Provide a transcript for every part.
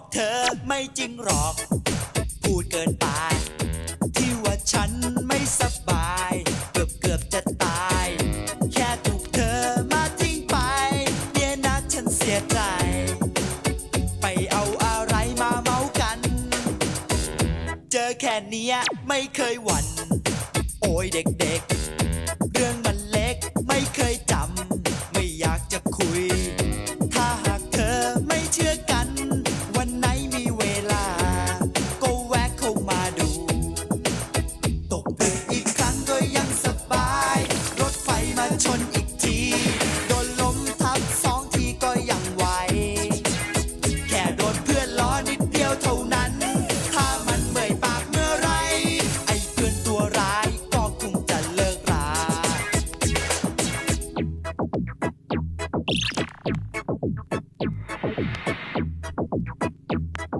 อกเธอไม่จริงหรอก พูดเกินไป ที่ว่าฉันไม่สบาย เกือบเกือบจะตาย แค่ถูกเธอมาทิ้งไป เนี่ยนะฉันเสียใจ ไปเอาอะไรมาเมากัน เจอแค่นี้ไม่เคยหวั่น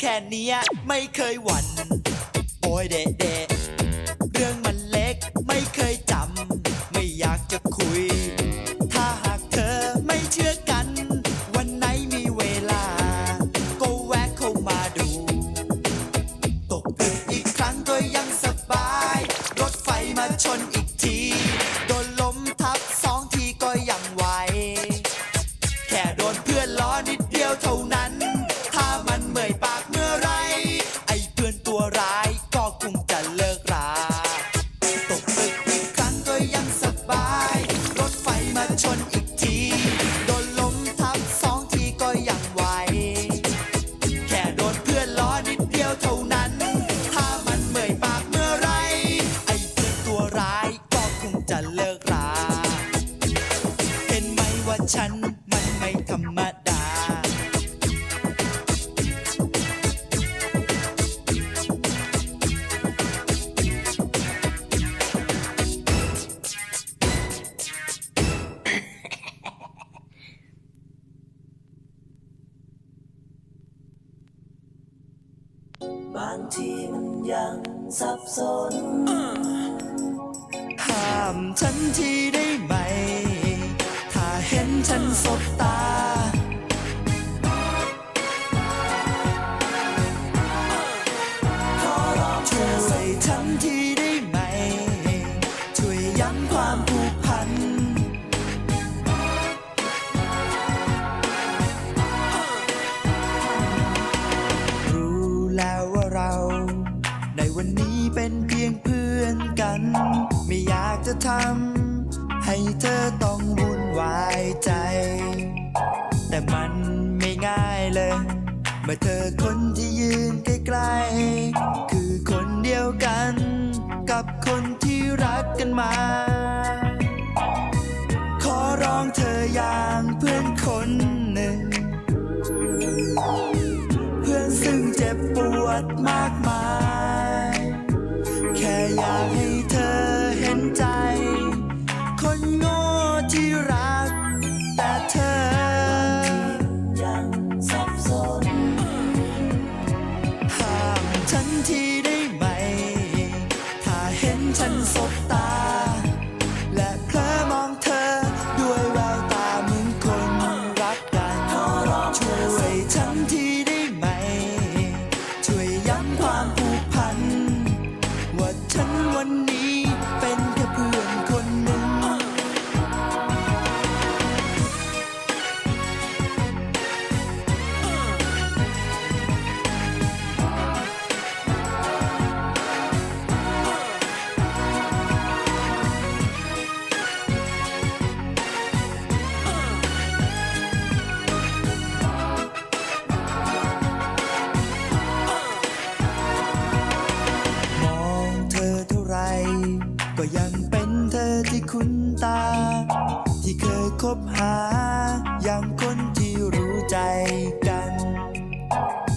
แค่นี้ไม่เคยหวั่นโอ้ยเดะเดะางทีมันยังสับสน ห้ามฉันทีได้ไหม ถ้าเห็นฉันสบตา ทำให้เธอต้องวุ่นวายใจ แต่มันไม่ง่ายเลย เมื่อเธอคนที่ยืนใกล้ๆ คือคนเดียวกัน กับคนที่รักกันมา ขอร้องเธออย่างเพื่อนคนหนึ่ง เพื่อนซึ่งเจ็บปวดมากมาย แค่อยากให้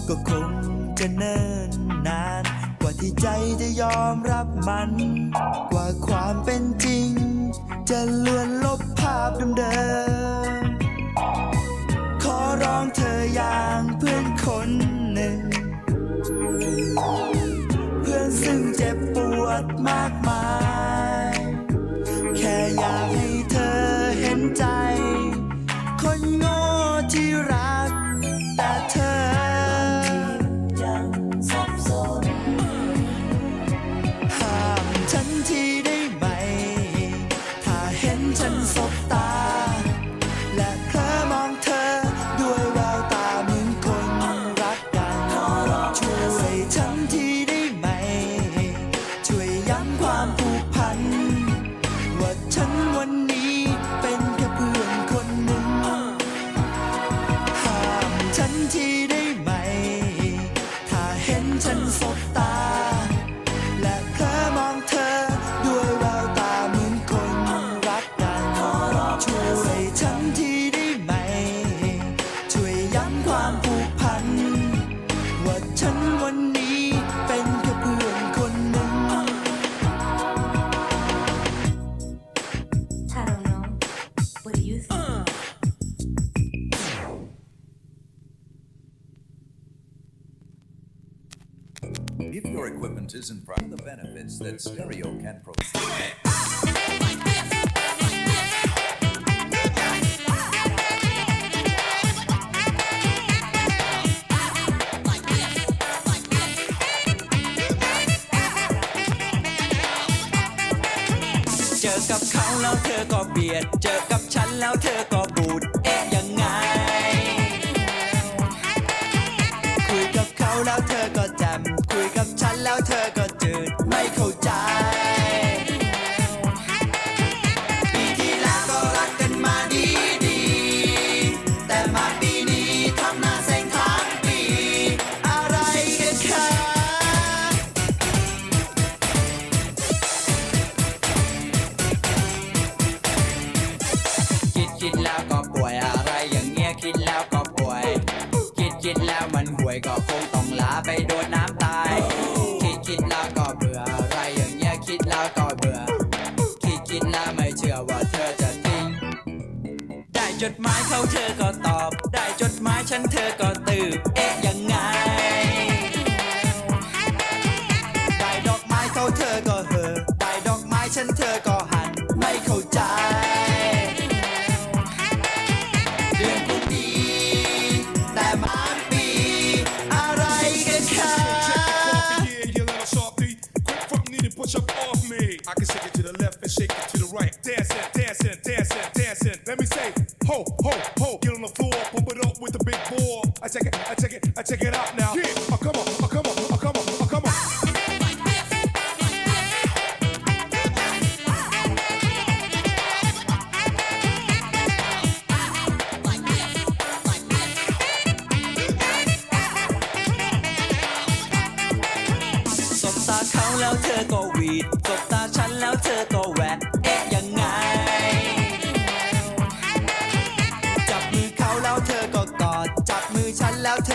ก็คงจะเนิ่นนาน กว่าที่ใจจะยอมรับมัน กว่าความเป็นจริง จะเลือนลบภาพเดิมๆขอร้องเธออย่างเพื่อนคนหนึ่ง เพื่อนซึ่งเจ็บปวดมากมาย แค่อยากให้เธอเห็นใจ your equipment isn't prime, the benefits that stereo can provide. เจอกับเขาแล้วเธอก็เบียด เจอกับฉันแล้วเธอก็บูด เอ๊ะยังไง ยก็คงต้องลาไปโดนน้ำตาย คิดคิดแล้วก็เบื่ออะไรอย่างเงี้ยคิดแล้วก็เบื่อ คิดคิดแล้วไม่เชื่อว่าเธอจะทิ้ง ได้จดหมายเขาเธอก็ตอบ ได้จดหมายฉันเธอ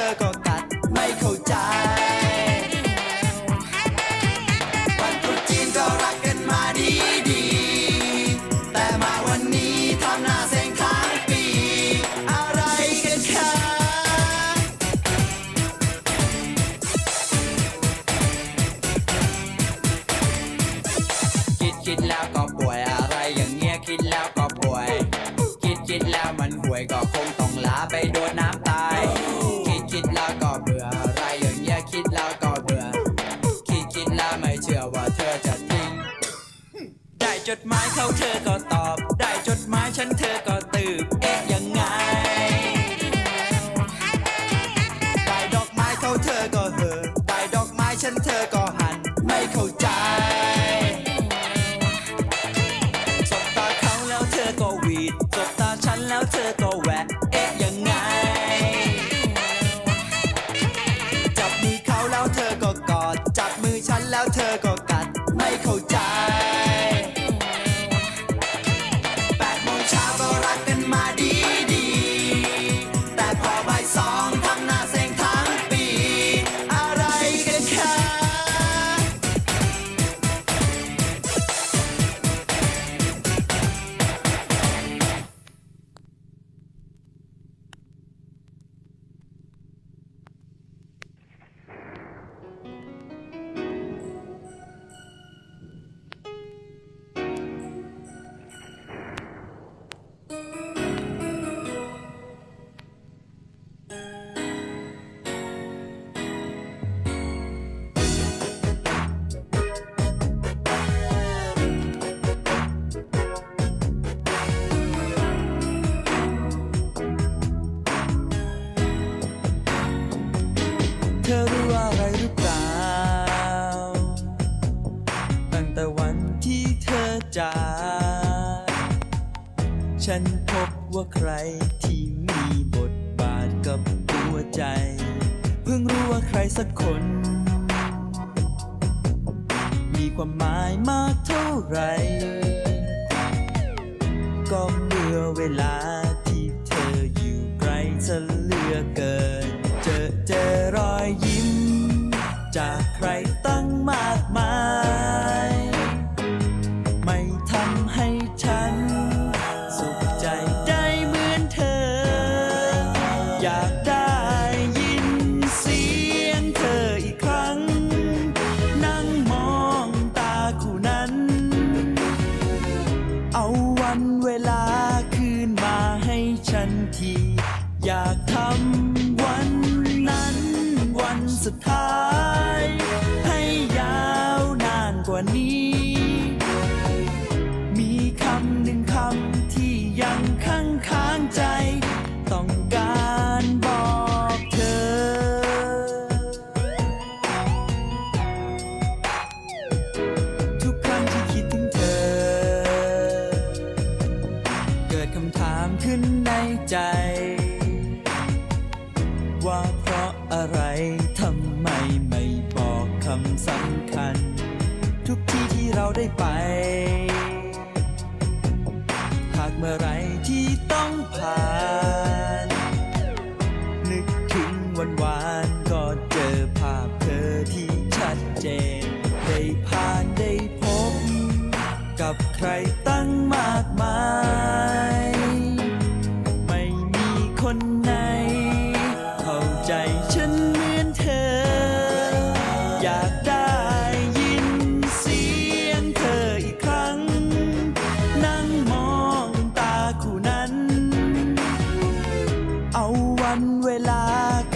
อก็กัดไม่เข้าใจ วันตรุษจีนก็รักกันมาดีดีแต่มาวันนี้ทำหน้าเซ็งทั้งปี อะไรกันคะคิดคิดแล้วก็ป่วยอะไรอย่างเงี้ยคิดแล้วก็ป่วย คิดคิดแล้วมันห่วยก็คงต้องลาไปโดนน้ำ เขาเธอก็ตอบ ได้จดหมายฉันเธอก็ตื่นเอ๊ะยังไง ได้ดอกไม้เขาเธอก็เหอได้ดอกไม้ฉันเธอก็หัน ไม่เข้าใจสบตาเขาแล้วเธอก็หวีดสบตาฉันแล้วเธอก็แหวะ ว่าใครที่มีบทบาทกับหัวใจ เพิ่งรู้ว่าใครสักคน มีความหมายมากเท่าไหร่ก็เมื่อเวลาที่เธออยู่ไกลจะเลือเกิน เจอเจอรอยยิ้ม จากใคร วันวานก็เจอภาพเธอที่ชัดเจน ได้ผ่านได้พบ กับใคร วันเวลา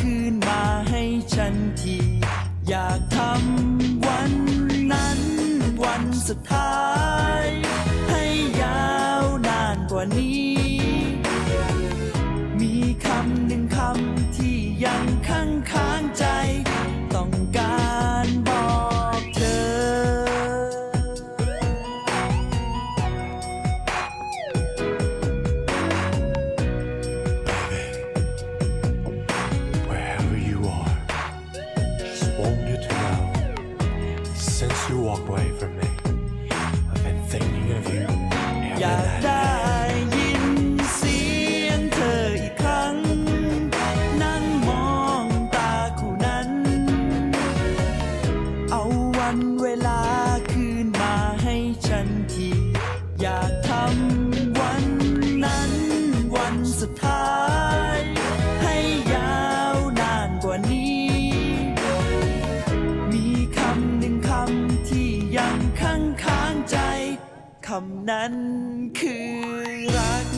คืนมาให้ฉันที อยากทำวันนั้นวันสุดท้าย ให้ยาวนานกว่านี้ มีคำหนึ่งำวันนั้นวันสุดท้าย ให้ยาวนานกว่านี้ มีคำหนึ่งคำที่ยังค้างค้างใจ คำนั้นคือรัก